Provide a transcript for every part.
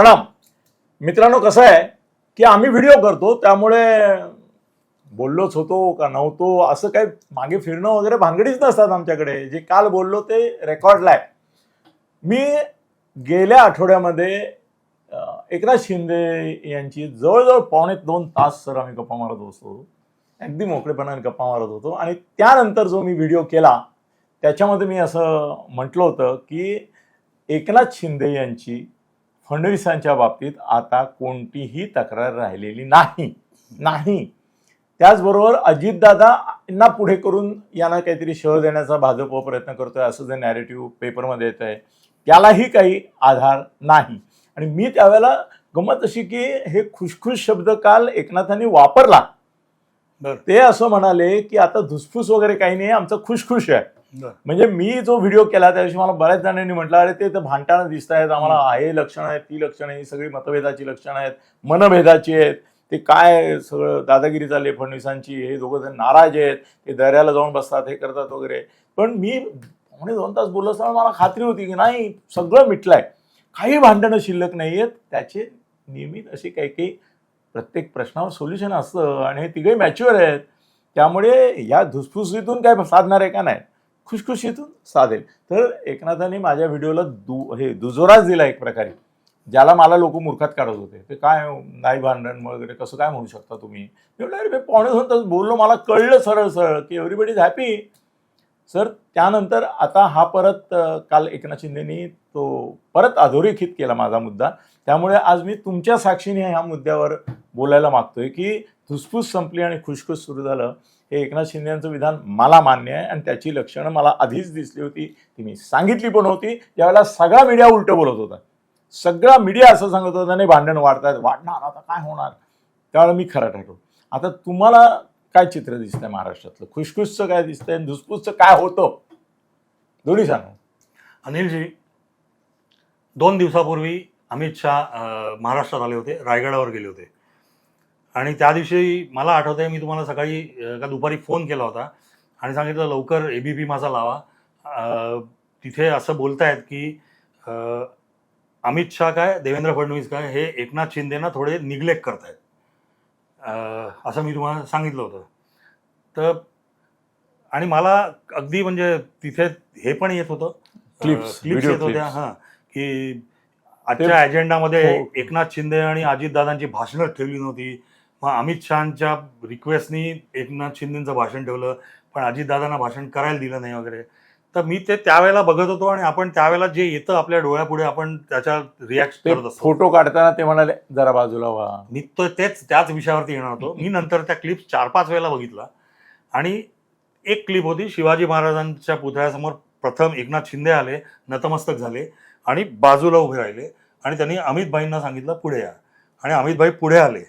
प्रणाम. मित्रांनो कसं आहे की आम्ही व्हिडिओ करतो त्यामुळे बोललोच होतो का नव्हतो असं काही मागे फिरणं वगैरे भानगडीच नसतात आमच्याकडे. जे काल बोललो ते रेकॉर्डला आहे मी गेल्या आठवड्यामध्ये एकनाथ शिंदे यांची जवळजवळ पावणे दोन तास सर आम्ही गप्पा मारत होतो. अगदी मोकळेपणाने गप्पा मारत होतो. आणि त्यानंतर जो मी व्हिडिओ केला त्याच्यामध्ये मी असं म्हटलं होतं की एकनाथ शिंदे यांची फडणवीसांच्या बाबतीत आता कोणतीही तक्रार राहिलेली नाही. नाही. त्याचबरोबर अजितदादांना पुढे करून यांना काहीतरी शह देण्याचा भाजप प्रयत्न करतोय असं जे नॅरेटिव्ह पेपरमध्ये येत आहे त्यालाही काही आधार नाही. आणि मी त्यावेळेला गमत अशी की हे खुशखुश शब्द काल एकनाथांनी वापरला. बर. ते असं म्हणाले की आता धुसफूस वगैरे काही नाही आमचं खुशखुश आहे. म्हणजे मी जो व्हिडिओ केला त्या दिवशी मला बऱ्याच जणांनी म्हटलं अरे ते तर भांडताना दिसत आहेत. आम्हाला हे लक्षणं आहेत ती लक्षणं ही सगळी मतभेदाची लक्षणं आहेत मनभेदाची आहेत. ते काय सगळं दादागिरी चालली आहे फडणवीसांची हे दोघं जण नाराज आहेत. ते दर्याला जाऊन बसतात हे करतात वगैरे. पण मी पावणे दोन तास बोललो असताना मला खात्री होती की नाही सगळं मिटलंय. काही भांडणं शिल्लक नाही आहेत त्याचे नियमित अशी काही काही प्रत्येक प्रश्नावर सोल्युशन असतं आणि हे तिघे मॅच्युअर आहेत. त्यामुळे या धुसफुसीतून काय साधणार आहे का नाही? खुशखुशीतून साधेल. तर एकनाथांनी माझ्या व्हिडिओला दु हे दुजोराच दिला एक प्रकारे. ज्याला मला लोक मूर्खात काढत होते. ते काय नाही भांडण वगैरे कसं काय म्हणू शकता तुम्ही? एवढं अरे पाहुणे बोललो. मला कळलं सरळ सरळ की एव्हरीबडी इज हॅपी सर त्यानंतर आता हा परत काल एकनाथ शिंदेनी तो परत अधोरेखित केला माझा मुद्दा. त्यामुळे आज मी तुमच्या साक्षीने ह्या मुद्द्यावर बोलायला मागतोय की धुसफूस संपली आणि खुशखुश सुरू झालं हे एकनाथ शिंदे यांचं विधान मला मान्य आहे आणि त्याची लक्षणं मला आधीच दिसली होती ती मी सांगितली पण होती. त्यावेळेला सगळा मीडिया उलटं बोलत होता. सगळा मीडिया असं सांगत होता नाही भांडण वाढतात वाढणार आता काय होणार? त्यावेळेला मी खरं ठरतो आता तुम्हाला काय चित्र दिसतंय महाराष्ट्रातलं? खुशखुशचं काय दिसतंय धुसफुसचं काय होतं? दोन्ही सांगा. अनिलजी दोन दिवसापूर्वी अमित शहा महाराष्ट्रात आले होते रायगडावर गेले होते. आणि त्या दिवशी मला आठवतंय मी तुम्हाला सकाळी का दुपारी फोन केला होता आणि सांगितलं लवकर ए बी पी माझा लावा. तिथे असं बोलतायत की अमित शहा काय देवेंद्र फडणवीस काय हे एकनाथ शिंदेना थोडे निग्लेक्ट करतायत. असं मी तुम्हाला सांगितलं होतं. तर आणि मला अगदी म्हणजे तिथे हे पण येत होतं. क्लिप्स video येत होत्या. हां. की आजच्या अजेंडामध्ये हो. एकनाथ शिंदे आणि अजितदादांची भाषणं ठेवली नव्हती. मग अमित शहाच्या रिक्वेस्टनी एकनाथ शिंदेचं भाषण ठेवलं पण अजितदादांना भाषण करायला दिलं नाही वगैरे. तर मी ते त्यावेळेला बघत होतो आणि आपण त्यावेळेला जे येतं आपल्या डोळ्यापुढे आपण त्याच्या रिॲक्ट करत असतो. फोटो काढताना ते म्हणाले जरा बाजूला व्हा. मी तो तेच त्याच विषयावरती येणार होतो. मी नंतर त्या क्लिप्स चार पाच वेळेला बघितला. आणि एक क्लिप होती शिवाजी महाराजांच्या पुतळ्यासमोर प्रथम एकनाथ शिंदे आले नतमस्तक झाले आणि बाजूला उभे राहिले. आणि त्यांनी अमित भाईंना सांगितलं पुढे या. आणि अमित भाई पुढे आले.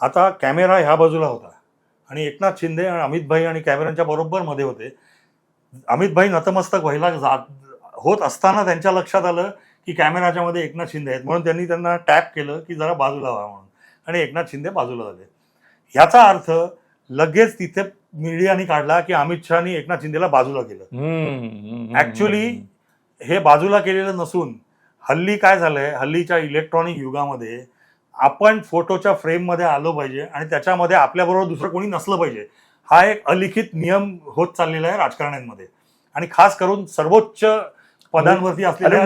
आता कॅमेरा ह्या बाजूला होता. आणि एकनाथ शिंदे आणि अमित भाई आणि कॅमेऱ्यांच्या बरोबर मध्ये होते. अमित भाई नतमस्तक व्हायला जात होत असताना त्यांच्या लक्षात आलं की कॅमेराच्या मध्ये एकनाथ शिंदे आहेत. म्हणून त्यांनी त्यांना टॅप केलं की जरा बाजूला व्हा म्हणून. आणि एकनाथ शिंदे बाजूला झाले. ह्याचा अर्थ लगेच तिथे मीडियाने काढला की अमित शहानी एकनाथ शिंदेला बाजूला केलं. हम्म. हे बाजूला केलेलं नसून हल्ली काय झालंय? हल्लीच्या इलेक्ट्रॉनिक युगामध्ये आपण फोटोच्या फ्रेममध्ये आलो पाहिजे आणि त्याच्यामध्ये आपल्याबरोबर दुसरं कोणी नसलं पाहिजे. हा एक अलिखित नियम होत चाललेला आहे राजकारण्यांमध्ये. आणि खास करून सर्वोच्च पदांवरती असलेल्या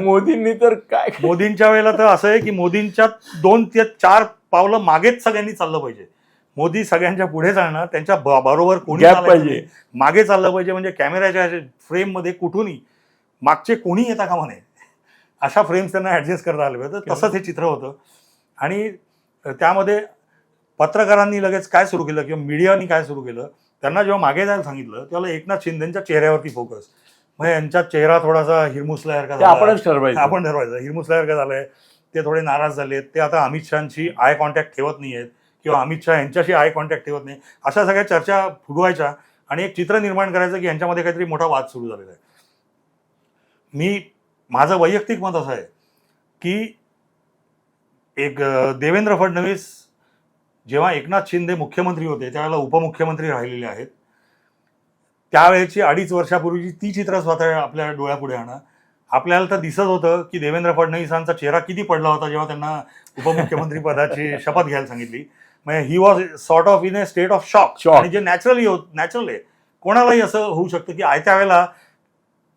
मोदींनी तर काय मोदींच्या वेळेला तर असं आहे की मोदींच्या दोन ते चार पावलं मागेच सगळ्यांनी चाललं पाहिजे. मोदी सगळ्यांच्या पुढे चालणार त्यांच्या बरोबर कोणी पाहिजे. मागे चाललं पाहिजे म्हणजे कॅमेऱ्याच्या फ्रेममध्ये कुठूनही मागचे कोणी येता कामा नये. अशा फ्रेम्स त्यांना ऍडजस्ट करता आले पाहिजे. तसंच हे चित्र होतं. आणि त्यामध्ये पत्रकारांनी लगेच काय सुरू केलं किंवा मीडियानी काय सुरू केलं त्यांना जेव्हा मागे जायला सांगितलं तेव्हा एकनाथ शिंदेच्या चेहऱ्यावरती फोकस मग यांचा चेहरा थोडासा हिरमुसल्यासारखा. आपणच ठरवायचं. आपण ठरवायचं. हिरमुसल्यासारखं झालंय. ते थोडे नाराज झालेत. ते आता अमित शहाशी आय कॉन्टॅक्ट ठेवत नाही आहेत किंवा अमित शहा यांच्याशी आय कॉन्टॅक्ट ठेवत नाही. अशा सगळ्या चर्चा फुगवायच्या आणि एक चित्र निर्माण करायचं की यांच्यामध्ये काहीतरी मोठा वाद सुरू झालेला आहे. मी माझं वैयक्तिक मत असं आहे की एक देवेंद्र फडणवीस जेव्हा एकनाथ शिंदे मुख्यमंत्री होते त्यावेळेला उपमुख्यमंत्री राहिलेले आहेत. त्यावेळेची अडीच वर्षापूर्वीची ती चित्र स्वतः आपल्या डोळ्यापुढे आणा. आपल्याला तर दिसत होतं की देवेंद्र फडणवीसांचा चेहरा किती पडला होता जेव्हा त्यांना उपमुख्यमंत्री पदाची शपथ घ्यायला सांगितली. म्हणजे he was sort of in a state of shock. आणि जे नॅचरली होत नॅचरल आहे. कोणालाही असं होऊ शकतं की आयत्या वेळेला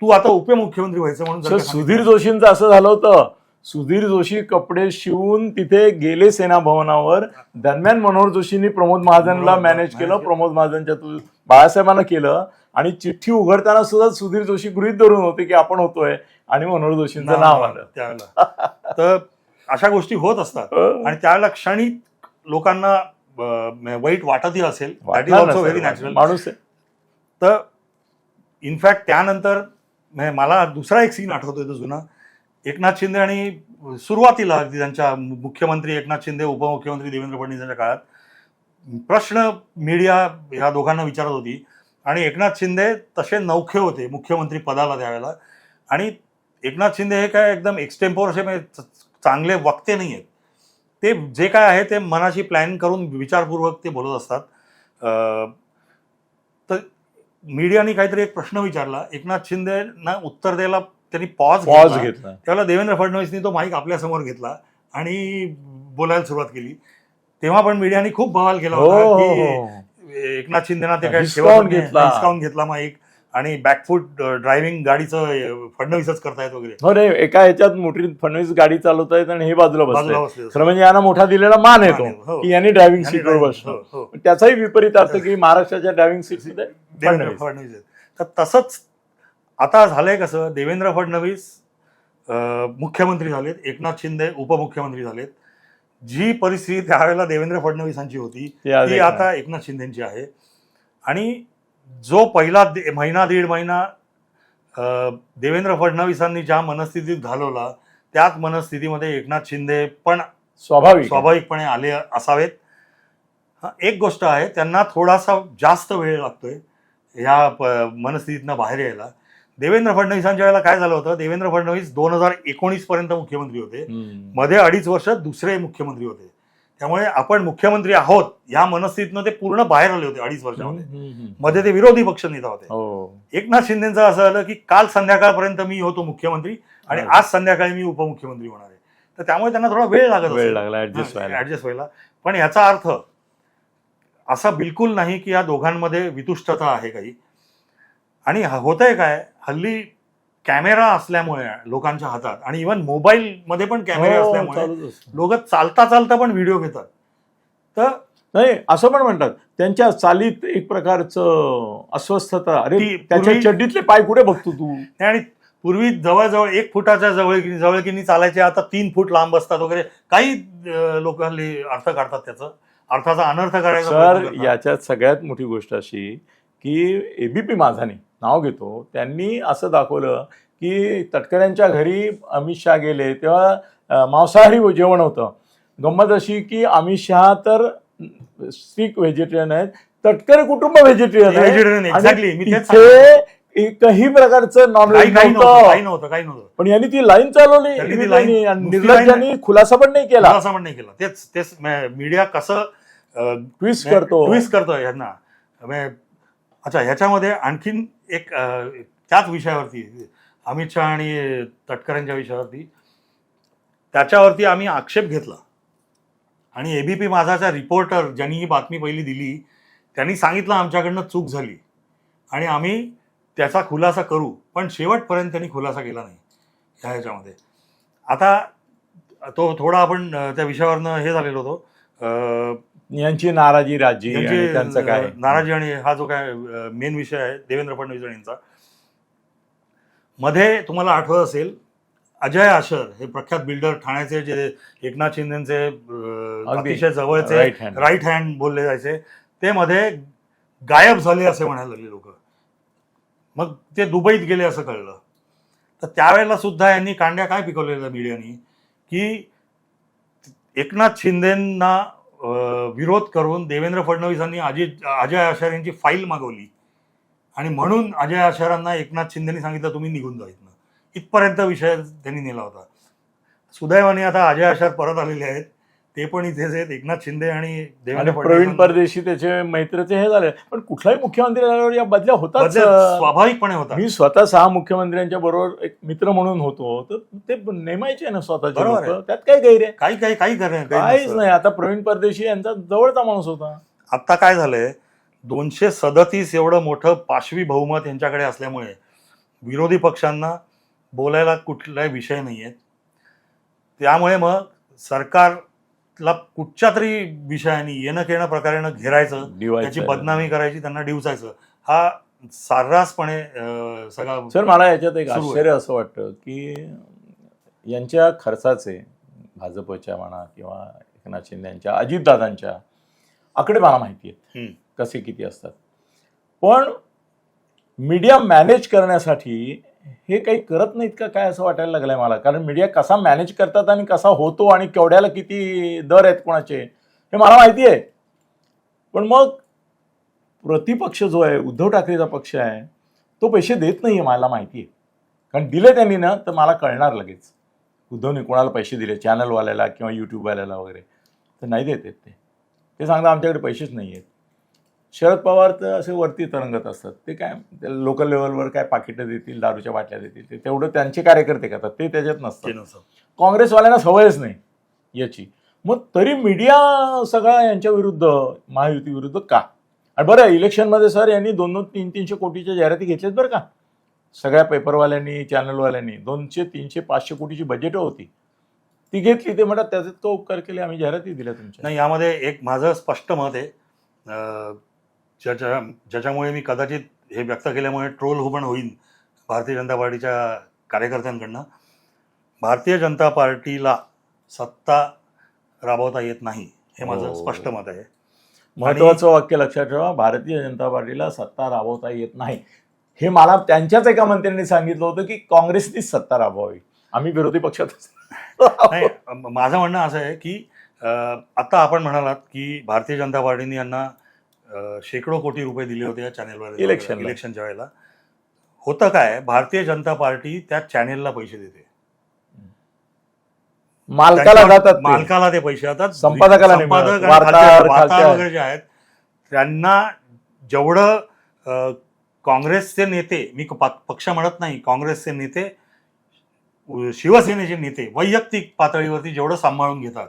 तू आता उपमुख्यमंत्री व्हायचं म्हणून सुधीर. जोशींचं असं झालं होतं. सुधीर जोशी कपडे शिवून तिथे गेले सेना भवनावर. दरम्यान मनोहर जोशींनी प्रमोद महाजनला मॅनेज केलं. प्रमोद महाजनच्या तू बाळासाहेबांना केलं. आणि चिठ्ठी उघडताना सुद्धा सुधीर जोशी गृहित धरून होते की आपण होतोय. आणि मनोहर जोशींचं नाव आलं. त्यावेळेला. तर अशा गोष्टी होत असतात. आणि त्यावेळेला क्षणिक लोकांना वाईट वाटतही असेल. दॅट इज वाटणार ऑल्सो ना व्हेरी नॅचरल माणूस आहे. तर इनफॅक्ट त्यानंतर मला दुसरा एक सीन आठवतोय तो जुना. एकनाथ शिंदे आणि सुरुवातीला अगदी त्यांच्या मुख्यमंत्री एकनाथ शिंदे उपमुख्यमंत्री देवेंद्र फडणवीस यांच्या काळात प्रश्न मीडिया ह्या दोघांना विचारत होती. आणि एकनाथ शिंदे तसे नौखे होते मुख्यमंत्री पदाला त्यावेळेला आणि एकनाथ शिंदे हे काय एकदम एक्सटेम्पोर असे म्हणजे च- चांगले वक्ते नाही आहेत ते जे काय आहे ते मनाशी प्लॅन करून विचारपूर्वक ते बोलत असतात. तर मीडियाने काहीतरी एक प्रश्न विचारला. एकनाथ शिंदेना उत्तर द्यायला त्यांनी पॉज पॉज घेतला. त्यावेळेला देवेंद्र फडणवीसनी तो माईक आपल्यासमोर घेतला आणि बोलायला सुरुवात केली. तेव्हा पण मीडियाने खूप बवाल केला हो होता हो की हो. एकनाथ शिंदेना ते काय हिसकावून घेतला. माईक आणि बॅकफूट ड्रायव्हिंग गाडीचं अं, फडणवीसच करतायत वगैरे. हो एका ह्याच्यात मोठी फडणवीस गाडी चालवत आहेत आणि हे बाजूला बसले. बसले. खरं म्हणजे यांना मोठा दिलेला मान येतो. की यांनी ड्रायव्हिंग सीटवर हो. त्याचाही विपरीत अर्थ की महाराष्ट्राच्या ड्रायव्हिंग सीटमध्ये देवेंद्र फडणवीस. तसंच आता झालंय कसं देवेंद्र फडणवीस मुख्यमंत्री झालेत एकनाथ शिंदे उपमुख्यमंत्री झालेत. जी परिस्थिती त्यावेळेला देवेंद्र फडणवीसांची होती ते. आता एकनाथ शिंदेची आहे. आणि जो पहिला दे- महिना दीड महिना देवेंद्र फडणवीसांनी ज्या मनस्थितीत घालवला त्याच मनस्थितीमध्ये एकनाथ शिंदे पण स्वाभाविक स्वाभाविकपणे आले असावेत. एक गोष्ट आहे त्यांना थोडासा जास्त वेळ लागतोय ह्या प- मनस्थितीतनं बाहेर यायला. देवेंद्र फडणवीसांच्या वेळेला काय झालं होतं? देवेंद्र फडणवीस दोन हजार एकोणीस पर्यंत मुख्यमंत्री होते. मध्ये अडीच वर्ष दुसरे मुख्यमंत्री होते. त्यामुळे आपण मुख्यमंत्री आहोत या मनस्थितीनं ते पूर्ण बाहेर आले होते अडीच वर्षामध्ये. मध्ये ते विरोधी पक्ष नेता होते. हो. एकनाथ शिंदेचं असं झालं की काल संध्याकाळपर्यंत मी होतो मुख्यमंत्री आणि. आज संध्याकाळी मी उपमुख्यमंत्री होणार आहे. तर त्यामुळे त्यांना थोडा वेळ लागत वेळ. लागला ऍडजस्ट व्हायला. ऍडजस्ट व्हायला. पण याचा अर्थ असा बिलकुल नाही की या दोघांमध्ये वितुष्टता आहे काही. आणि होतंय काय हल्ली कॅमेरा असल्यामुळे लोकांच्या हातात. आणि इव्हन मोबाईल मध्ये पण कॅमेरे हो, असल्यामुळे चालूच. लोक चालता चालता पण व्हिडिओ घेतात. तर नाही असं पण म्हणतात त्यांच्या चालीत एक प्रकारचं अस्वस्थता. अरे त्याच्या पूर्वी- चड्डीतले पाय कुठे बघतो तू? आणि पूर्वी जवळजवळ एक फुटाच्या जवळ जवळकीनी चालायचे आता तीन फूट लांब असतात वगैरे. काही लोक हल्ली अर्थ काढतात त्याचं. अर्थाचा अनर्थ करायचा सर प्रयत्न करतात. याच्यात सगळ्यात मोठी गोष्ट अशी की एबीपी माझाने नाव घेतो. त्यांनी असं दाखवलं की तटकऱ्यांच्या घरी अमित शहा गेले तेव्हा मांसाहारी जेवण होतं. गंमत अशी की अमित शहा तर स्ट्रिक व्हेजिटेरियन आहेत तटकरे कुटुंब व्हेजिटेरियन. मी तेच तिथे एकही प्रकारचं काही नॉनव्हेज काही नव्हतं काही नव्हतं काही पण यांनी ती लाईन चालवली. निर्लज्जांनी खुलासा पण नाही केला. असं पण नाही केलं. तेच तेच मीडिया कसं ट्विस्ट करतो. ट्विस्ट करतो म्हणजे, अच्छा ह्याच्यामध्ये आणखीन एक त्याच विषयावरती अमित शहा आणि तटकऱ्यांच्या विषयावरती त्याच्यावरती आम्ही आक्षेप घेतला. आणि ए बी पी माझाचा रिपोर्टर ज्यांनी ही बातमी पहिली दिली त्यांनी सांगितलं आमच्याकडनं चूक झाली. आणि आम्ही त्याचा खुलासा करू पण शेवटपर्यंत त्यांनी खुलासा केला नाही ह्या ह्याच्यामध्ये. आता तो थोडा आपण त्या विषयावरनं हे झालेलो होतो. यांची नाराजी राजी आणि त्यांचं काय? नाराजी आणि हा जो काय मेन विषय आहे देवेंद्र फडणवीस यांचा. मध्ये तुम्हाला आठवत असेल अजय आशर हे प्रख्यात बिल्डर ठाण्याचे जे एकनाथ शिंदेचे. अतिशय जवळचे. राईट हँड बोलले जायचे ते मध्ये गायब झाले असे म्हणायला लागले लोक. मग ते दुबईत गेले असं कळलं. तर त्यावेळेला सुद्धा यांनी कांड्या काय पिकवलेल्या मीडियानी? की एकनाथ शिंदेना विरोध करून देवेंद्र फडणवीसांनी अजित अजय आशार यांची फाईल मागवली. आणि म्हणून अजय आशारांना एकनाथ शिंदेनी सांगितलं तुम्ही निघून जा इथनं. इथपर्यंत विषय त्यांनी नेला होता. सुदैवाने आता अजय आशार परत आलेले आहेत. ते पण इथेच आहेत. एकनाथ शिंदे आणि आणि देवेंद्र प्रवीण फडणवीस परदेशी त्याचे मैत्रीचे हे झाले. पण कुठलाही मुख्यमंत्री झाल्यावर या बदल्या होतात बदल स्वाभाविकपणे होता मी स्वतः सहा मुख्यमंत्र्यांच्या बरोबर एक मित्र म्हणून होतो. तर ते नेमायचे ना स्वतःचे बरोबर लोक. त्यात काय गैर आहे? काही काही काही करणे काहीच नाही. आता प्रवीण परदेशी यांचा जवळचा माणूस होता. आता काय झालंय? दोनशे सदतीस एवढं मोठं पाशवी बहुमत यांच्याकडे असल्यामुळे विरोधी पक्षांना बोलायला कुठलाही विषय नाही आहेत त्यामुळे मग सरकारला कुठच्या तरी विषयाने येणं केणं प्रकारेनं घेरायचं त्याची बदनामी करायची त्यांना डिवचायचं हा सर्रासपणे अं, सगळा सर मला याच्यात एक. आश्चर्य असं वाटतं की यांच्या खर्चाचे भाजपच्या म्हणा किंवा एकनाथ शिंदे यांच्या अजितदादांच्या आकडे मला माहिती आहेत. कसे किती असतात पण मीडिया मॅनेज करण्यासाठी हे काही करत नाहीत का? काय असं वाटायला लागलंय मला? कारण मीडिया कसा मॅनेज करतात आणि कसा होतो आणि केवढ्याला किती दर आहेत कोणाचे हे मला माहिती आहे. पण मग प्रतिपक्ष जो आहे उद्धव ठाकरेचा पक्ष आहे तो पैसे देत नाही आहे मला माहिती आहे. कारण दिले त्यांनी ना तर मला कळणार लगेच. उद्धवने कोणाला पैसे दिले? चॅनलवाल्याला किंवा यूट्यूबवाल्याला वगैरे. तर नाही देत आहेत ते. ते सांगतात आमच्याकडे पैसेच नाही आहेत शरद पवार तर असे वरती तरंगत असतात. ते काय लोकल लेवलवर काय पाकिटं देतील दारूच्या बाटल्या देतील ते तेवढं त्यांचे कार्यकर्ते करतात. ते त्याच्यात नसतात. काँग्रेसवाल्यांना सवयच नाही याची. मग तरी मीडिया सगळा यांच्या विरुद्ध महायुती विरुद्ध का? आणि बरं इलेक्शनमध्ये सर यांनी दोन दोन तीन तीनशे कोटीच्या जाहिराती घेतल्यात बरं का? सगळ्या पेपरवाल्यांनी चॅनलवाल्यांनी दोनशे तीनशे पाचशे कोटीची बजेट होती. ती घेतली ते म्हणतात त्याच्यात तो उपकार केले आम्ही जाहिराती दिल्या तुमच्या. नाही यामध्ये एक माझं स्पष्ट मत आहे. ज्याच्या ज्याच्यामुळे मी कदाचित हे व्यक्त केल्यामुळे ट्रोल हो पण होईन भारतीय जनता पार्टीच्या कार्यकर्त्यांकडनं. भारतीय जनता पार्टीला सत्ता राबवता येत नाही हे माझं हो. स्पष्ट मत आहे. महत्वाचं वाक्य लक्षात ठेवा भारतीय जनता पार्टीला सत्ता राबवता येत नाही. हे मला त्यांच्याच एका मंत्र्यांनी सांगितलं होतं की काँग्रेसनीच सत्ता राबवावी. आम्ही विरोधी पक्षात नाही माझं म्हणणं असं आहे की आता आपण म्हणालात की भारतीय जनता पार्टीने यांना अं, शेकडो कोटी रुपये दिले होते या चॅनेलवर इलेक्शनला. इलेक्शनच्या वेळेला होतं काय भारतीय जनता पार्टी त्या चॅनेलला पैसे देते मालकाला त्यांच्या- जातात ते. मालकाला ते पैसे जातात संपादकाला नाही संपादक मिळत. आणि वार्ताहर, खालचे- वार्ताहर खालचे- वगैरे जे आहेत त्यांना जेवढं अं, काँग्रेसचे नेते मी प- पक्ष म्हणत नाही काँग्रेसचे नेते उ- शिवसेनेचे नेते वैयक्तिक पातळीवरती जेवढं सांभाळून घेतात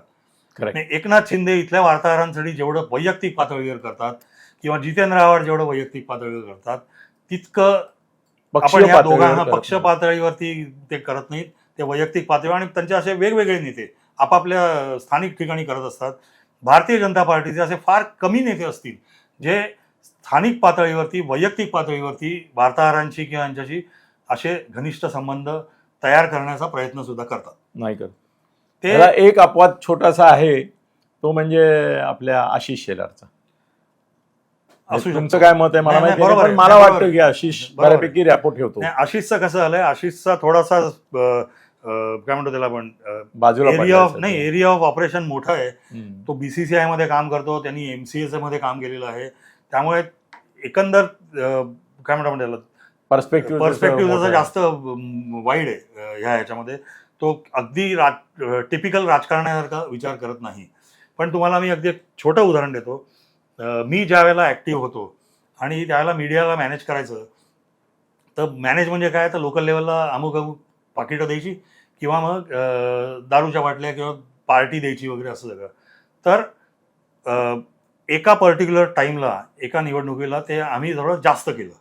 Correct. आणि एकनाथ शिंदे इथल्या वार्ताहरांसाठी जेवढं वैयक्तिक पातळीवर करतात किंवा जितेंद्र आव्हाड जेवढं वैयक्तिक पातळीवर करतात तितकं आपण या दोघांना पक्ष. पातळीवरती ते करत नाहीत. ते वैयक्तिक पातळीवर आणि त्यांचे असे वेगवेगळे नेते आपापल्या स्थानिक ठिकाणी करत असतात. भारतीय जनता पार्टीचे असे फार कमी नेते असतील जे स्थानिक पातळीवरती वैयक्तिक पातळीवरती वार्ताहरांशी किंवा यांच्याशी असे घनिष्ठ संबंध तयार करण्याचा प्रयत्न सुद्धा करतात. नाही करत. ते एक अपवाद छोटासा आहे तो म्हणजे आपल्या आशिष शेलारचा. असू तुमचं. काय मत आहे मला नाही, माहिती नाही, नाही, बरोबर पण आहे. मला वाटतं की आशिष बरोबर आहे. बऱ्यापैकी रॅपोर्ट ठेवतो नाही, आशिषचं कसं झालंय आशिषचा थोडासा अं, अं, काय म्हणतो त्याला आपण बाजूला एरिया ऑफ. नाही एरिया ऑफ ऑपरेशन मोठं आहे हम्म. तो बीसीसीआयमध्ये काम करतो त्यांनी एमसीएसमध्ये काम केलेलं आहे त्यामुळे एकंदर अं, काय म्हणतो आपण त्याला पर्स्पेक्टिव्ह पर्स्पेक्टिव्ह आहे. जास्त वाईड आहे अं, ह्या ह्याच्यामध्ये तो अगदी राज टिपिकल राजकारण्यासारखा विचार करत नाही पण तुम्हाला मी अगदी एक छोटं उदाहरण देतो मी ज्या वेळेला ऍक्टिव्ह होतो आणि त्यावेळेला मीडियाला मॅनेज करायचं तर मॅनेज म्हणजे काय? तर लोकल लेवलला अमुक अमुक पाकिटं द्यायची किंवा मग दारूच्या बाटल्या किंवा पार्टी द्यायची वगैरे असं सगळं. तर एका पर्टिक्युलर टाईमला एका निवडणुकीला ते आम्ही थोडं जास्त केलं.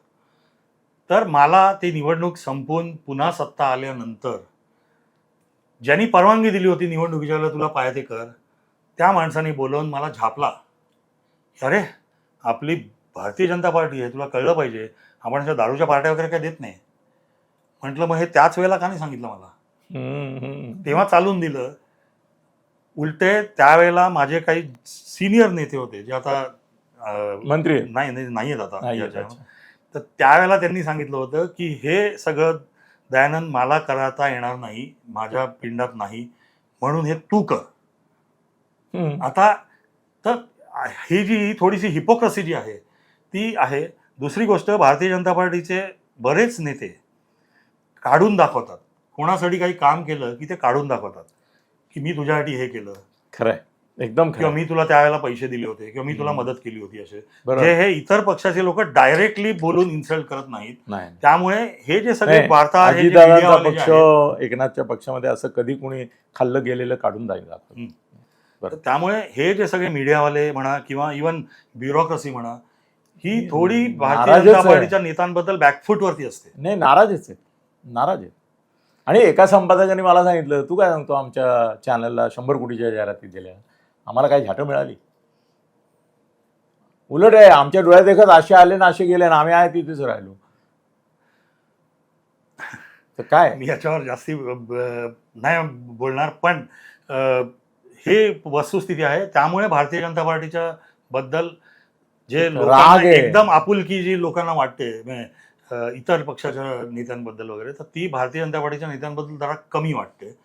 तर मला ती निवडणूक संपून पुन्हा सत्ता आल्यानंतर ज्यांनी परवानगी दिली होती निवडणुकीच्या वेळेला तुला पाय ते कर. त्या माणसाने बोलवून मला झापला. अरे आपली भारतीय जनता पार्टी आहे तुला कळलं पाहिजे. आपण अशा दारूच्या पार्ट्या वगैरे काय देत नाही. म्हटलं मग हे त्याच वेळेला का नाही सांगितलं मला. तेव्हा चालून दिलं. उलटे त्यावेळेला माझे काही सिनियर नेते होते जे आता मंत्री नाही नाही आहेत आता. तर त्यावेळेला त्यांनी सांगितलं होतं की हे सगळं दयानंद मला करता येणार नाही माझ्या पिंडात नाही म्हणून हे तू कर. आता तर ही जी थोडीशी हिपोक्रसी जी आहे ती आहे. दुसरी गोष्ट भारतीय जनता पार्टीचे बरेच नेते काढून दाखवतात. कोणासाठी काही काम केलं की ते काढून दाखवतात. की मी तुझ्यासाठी हे केलं. खरंय. एकदम किंवा मी तुला त्यावेळेला पैसे दिले होते किंवा मी तुला. मदत केली होती असे. जे हे इतर पक्षाचे लोक डायरेक्टली बोलून इन्सल्ट करत नाहीत. नाही त्यामुळे हे जे सगळे वार्ताहर हे पक्ष एकनाथच्या पक्षामध्ये असं कधी कोणी खाल्लं गेलेलं काढून जाईल दाखवत. तर त्यामुळे हे जे सगळे मीडियावाले म्हणा किंवा इवन ब्युरोक्रेसी म्हणा ही थोडी भारतीय नाराजच जनता आहे. पार्टीच्या नेत्यांबद्दल बॅकफूट वरती असते. नाही नाराजच आहेत नाराज आहेत. आणि एका संपादकाने मला सांगितलं तू काय सांगतो आमच्या चॅनलला शंभर कोटीच्या जाहिराती दिल्या? आम्हाला काही झाटं मिळाली. उलट आहे आमच्या डोळ्यात देखत असे आले ना असे गेले ना आम्ही आहे तिथेच राहिलो. तर काय? मी याच्यावर जास्ती ब- ब- नाही बोलणार पण अ, हे वस्तुस्थिती आहे त्यामुळे भारतीय जनता पार्टीच्या बद्दल जे राग. एकदम आपुलकी जी लोकांना वाटते इतर पक्षाच्या नेत्यांबद्दल वगैरे तर ती भारतीय जनता पार्टीच्या नेत्यांबद्दल जरा कमी वाटते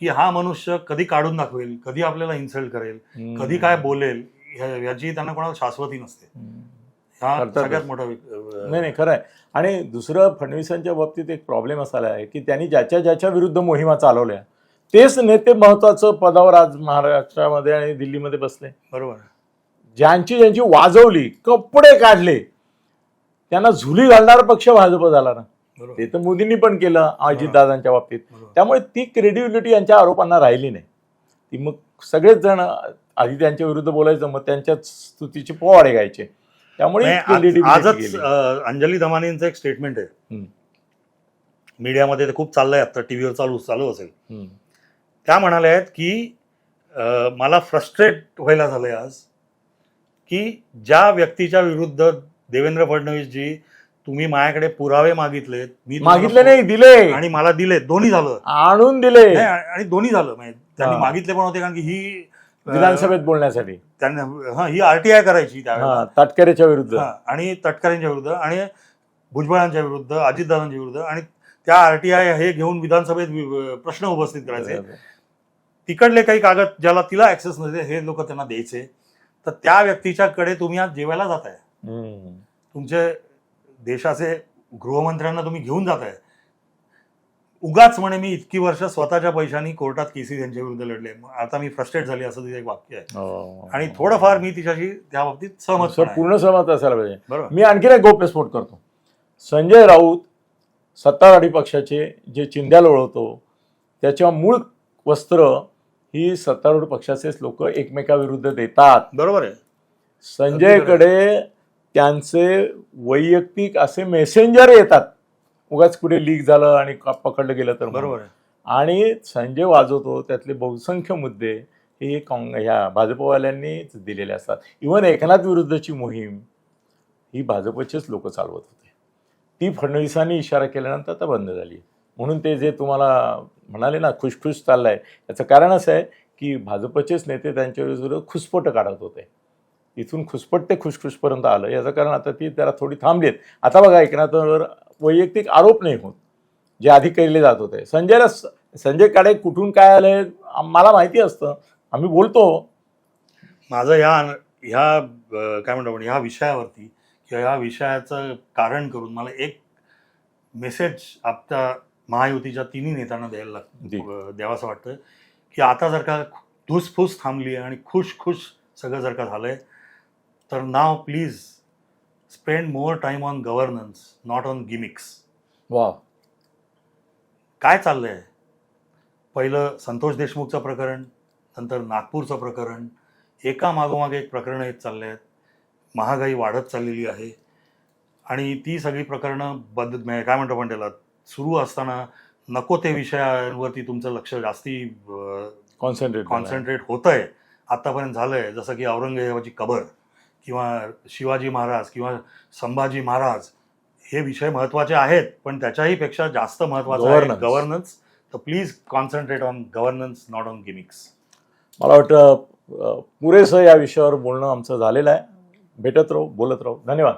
की हा मनुष्य कधी काढून दाखवेल कधी आपल्याला इन्सल्ट करेल. कधी काय बोलेल याची त्यांना कोणाला शाश्वती नसते. हा. सगळ्यात मोठा नाही नाही खरं आहे आणि दुसरं फडणवीसांच्या बाबतीत एक प्रॉब्लेम असा आहे की त्यांनी ज्याच्या ज्याच्या विरुद्ध मोहिमा चालवल्या तेच नेते महत्वाचं पदावर आज महाराष्ट्रामध्ये आणि दिल्लीमध्ये बसले. बरोबर. ज्यांची ज्यांची वाजवली कपडे काढले त्यांना झुली घालणारा पक्ष भाजप झाला ना. ते तर मोदींनी पण केलं अजितदादांच्या बाबतीत. त्यामुळे ती क्रेडिबिलिटी यांच्या आरोपांना राहिली नाही. ती मग सगळेच जण आधी त्यांच्या विरुद्ध बोलायचं मग त्यांच्याच स्तुतीचे पोवाडे गायचे त्यामुळे आजच अंजली दमानींचं एक स्टेटमेंट आहे. मीडियामध्ये ते खूप चाललंय आता टीव्हीवर चालू चालू असेल. त्या म्हणाल्या आहेत की मला फ्रस्ट्रेट व्हायला झालंय आज की ज्या व्यक्तीच्या विरुद्ध देवेंद्र फडणवीसजी तुम्ही माझ्याकडे पुरावे मागितलेत मी मागितले नाही दिले. आणि मला दिले दोन्ही झालं. आणून दिले. नाही, आणि दोन्ही झालं. म्हणजे त्यांनी. मागितले पण होते कारण की ही विधानसभेत बोलण्यासाठी. त्यांना हा ही आरटीआय करायची त्यावेळेला. हा ताटकरेच्या विरुद्ध. आणि तटकरेंच्या विरुद्ध आणि भुजबळांच्या विरुद्ध अजितदादांच्या विरुद्ध आणि त्या आरटीआय हे घेऊन विधानसभेत प्रश्न उपस्थित करायचे. तिकडले काही कागद ज्याला तिला ऍक्सेस नव्हते हे लोक त्यांना द्यायचे. तर त्या व्यक्तीच्याकडे तुम्ही आज जेवायला जाताय. हम्म. तुमचे देशाचे गृहमंत्र्यांना तुम्ही घेऊन जाताय. उगाच म्हणे मी इतकी वर्ष स्वतःच्या पैशांनी कोर्टात केसी त्यांच्या विरुद्ध लढले. आता मी फ्रस्ट्रेट झाली असं तिचं एक वाक्य आहे. हो. आणि थोडंफार मी तिच्याशी त्या बाबतीत सहमत आहे. पूर्ण सहमत असायला पाहिजे. बरोबर. मी आणखीन एक गौप्यस्फोट करतो. संजय राऊत सत्ताधारी पक्षाचे जे चिंध्या लोळवतो त्याच्या मूळ वस्त्र ही सत्तारूढ पक्षाचेच लोक एकमेकाविरुद्ध देतात. बरोबर आहे. संजयकडे त्यांचे वैयक्तिक असे मेसेंजर येतात. उगाच कुठे लीक झालं आणि पकडलं गेलं तर. बरोबर आहे. आणि संजय वाजवतो त्यातले बहुसंख्य मुद्दे हे काँग ह्या भाजपवाल्यांनीच दिलेले असतात. इवन एकनाथ विरुद्धची मोहीम ही भाजपचेच लोक चालवत होते. ती फडणवीसांनी इशारा केल्यानंतर आता बंद झाली म्हणून ते जे तुम्हाला म्हणाले ना खुशखुश आहे याचं कारण असं आहे की भाजपचेच नेते त्यांच्या विरुद्ध खुसपट काढत होते. इथून खुसपट ते खुशखुशपर्यंत आलं. याचं कारण आता ती त्याला थोडी थांबलीत आता बघा एकनाथांवर वैयक्तिक आरोप नाही होत. जे आधी केले जात होते. संजयला संजय काडे कुठून काय आलंय मला माहिती असतं. आम्ही बोलतो. माझं ह्या ह्या काय म्हणतो आपण ह्या विषयावरती किंवा ह्या विषयाचं कारण करून मला एक मेसेज आपल्या महायुतीच्या तिन्ही नेत्यांना द्यायला. लाग द्यावंसं वाटतं. की आता जर का धुसफूस थांबली आणि खुश खुश सगळं जर का झालंय तर नाव please spend more time on governance not on gimmicks वा काय चाललंय? पहिलं संतोष देशमुखचं प्रकरण नंतर नागपूरचं प्रकरण एका मागोमागे एक प्रकरणं येत चालले आहेत महागाई वाढत चाललेली आहे. आणि ती सगळी प्रकरणं बद काय म्हणतो आपण त्याला सुरू असताना नको ते विषयांवरती तुमचं लक्ष जास्ती कॉन्सन्ट्रेट कॉन्सन्ट्रेट होत आहे आत्तापर्यंत झालं आहे जसं की औरंगजेबाची कबर किंवा शिवाजी महाराज किंवा संभाजी महाराज हे विषय महत्त्वाचे आहेत पण त्याच्याही पेक्षा जास्त महत्त्वाचं आहे. गव्हर्नन्स तर please concentrate on governance not on gimmicks मला वाटतं पुरेसं या विषयावर बोलणं आमचं झालेलं आहे. भेटत राहू बोलत राहू. धन्यवाद.